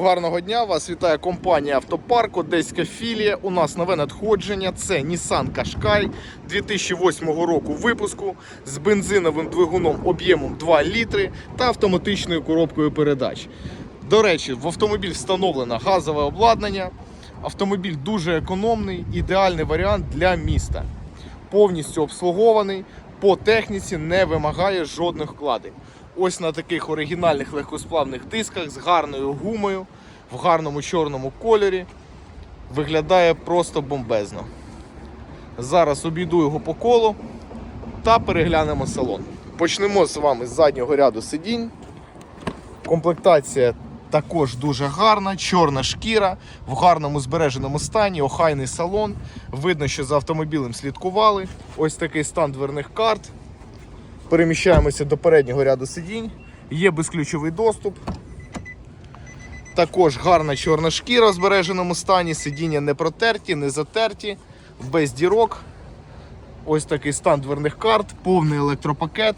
Гарного дня! Вас вітає компанія Автопарк, Одеська філія. У нас нове надходження. Це Nissan Qashqai 2008 року випуску з бензиновим двигуном об'ємом 2 літри та автоматичною коробкою передач. До речі, в автомобіль встановлено газове обладнання. Автомобіль дуже економний, ідеальний варіант для міста. Повністю обслугований, по техніці не вимагає жодних вкладень. Ось на таких оригінальних легкосплавних дисках з гарною гумою в гарному чорному кольорі. Виглядає просто бомбезно. Зараз обійду його по колу та переглянемо салон. Почнемо з вами з заднього ряду сидінь. Комплектація також дуже гарна, чорна шкіра, в гарному збереженому стані, охайний салон. Видно, що за автомобілем слідкували. Ось такий стан дверних карт. Переміщаємося до переднього ряду сидінь. Є безключовий доступ. Також гарна чорна шкіра в збереженому стані. Сидіння не протерті, не затерті, без дірок. Ось такий стан дверних карт, повний електропакет,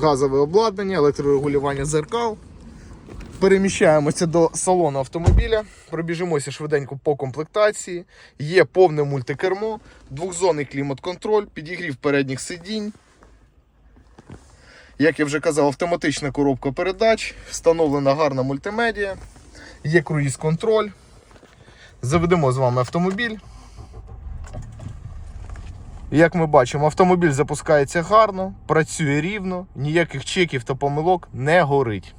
газове обладнання, електрорегулювання зеркал. Переміщаємося до салону автомобіля, пробіжимося швиденько по комплектації. Є повне мультикермо, двохзонний клімат-контроль, підігрів передніх сидінь. Як я вже казав, автоматична коробка передач, встановлена гарна мультимедіа, є круїз-контроль. Заведемо з вами автомобіль. Як ми бачимо, автомобіль запускається гарно, працює рівно, ніяких чеків та помилок не горить.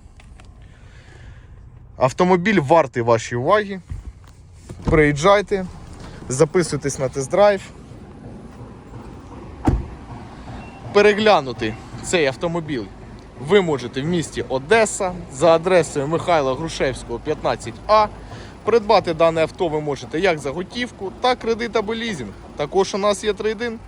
Автомобіль вартий вашої уваги. Приїжджайте, записуйтесь на тест-драйв. Переглянути цей автомобіль ви можете в місті Одеса за адресою Михайла Грушевського, 15А. Придбати дане авто ви можете як за готівку, так кредит або лізинг. Також у нас є трейдин.